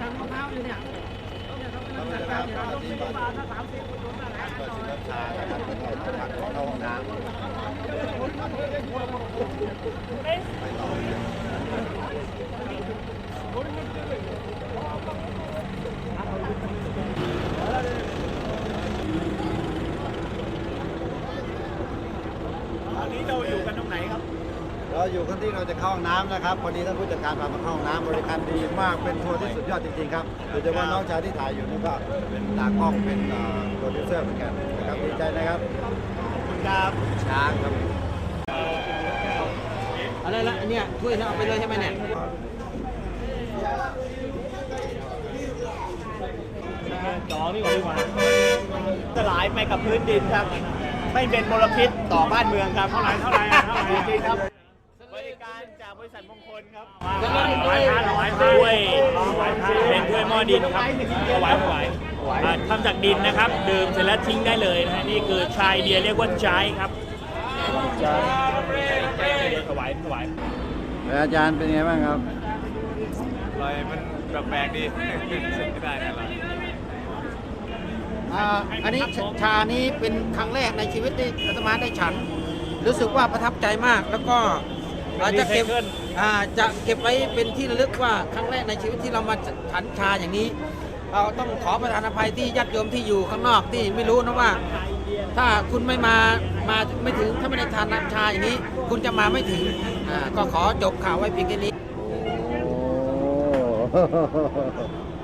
สั่งมะพร้าวอยู่เนี่ยเนี่ยเขากำลังจัดการอยู่ต้องมีบาทละสามสิบคนละแหละ ก็ชิมน้ำชานะครับแล้วก็พักเข้าห้องน้ำ ตอนนี้เราอยู่กันตรงไหนครับ เราอยู่กันที่เราจะเข้าห้องน้ำนะครับพอดีท่านผู้จัดการพามาเข้าห้องน้ำบริการดีมากเป็นทัวร์ที่สุดยอดจริงๆครับโดยเฉพาะน้องชายที่ถ่ายอยู่นี่ก็เป็นตากล้องเป็นโปรดิวเซอร์เหมือนกันนะครับดีใจนะครับครับช้างครับอะไรละอันเนี้ยถ้วยนะเอาไปเลยใช่ไหมเนี่ยจอนี่ก่อนดีกว่าสลายไปกับพื้นดินครับ ไม่เป็นมลพิษต่อบ้านเมืองครับ เท่าไหร่เท่าไหร่เท่าไหร่จริงครับ บริการจากบริษัทมงคลครับถวายพระถวายพระด้วยเป็นถ้วยหม้อดินครับถวายถวายอ่าทำจากดินนะครับ ดื่มเสร็จแล้วทิ้งได้เลยนะฮะนี่คือชายเดียเรียกว่าจายครับจายถวายถวาย แล้วอาจารย์เป็นไงบ้างครับ ลอยมันแปลกๆดีไม่ได้นะเราอ่าอันนี้ชชานี้เป็นครั้งแรกในชีวิตที่อาตมาได้ฉัน รู้สึกว่าประทับใจมากแล้วก็ อาจจะเก็บอ่าจะเก็บไว้เป็นที่ระลึกว่าครั้งแรกในชีวิตที่เรามาฉันชาอย่างนี้ เราต้องขอประทานอภัยที่ญาติโยมที่อยู่ข้างนอกที่ไม่รู้นะว่า ถ้าคุณไม่มามาไม่ถึงถ้าไม่ได้ทานน้ำชาอย่างนี้ คุณจะมาไม่ถึงอ่าก็ขอจบข่าวไว้เพียงแค่นี้โอ้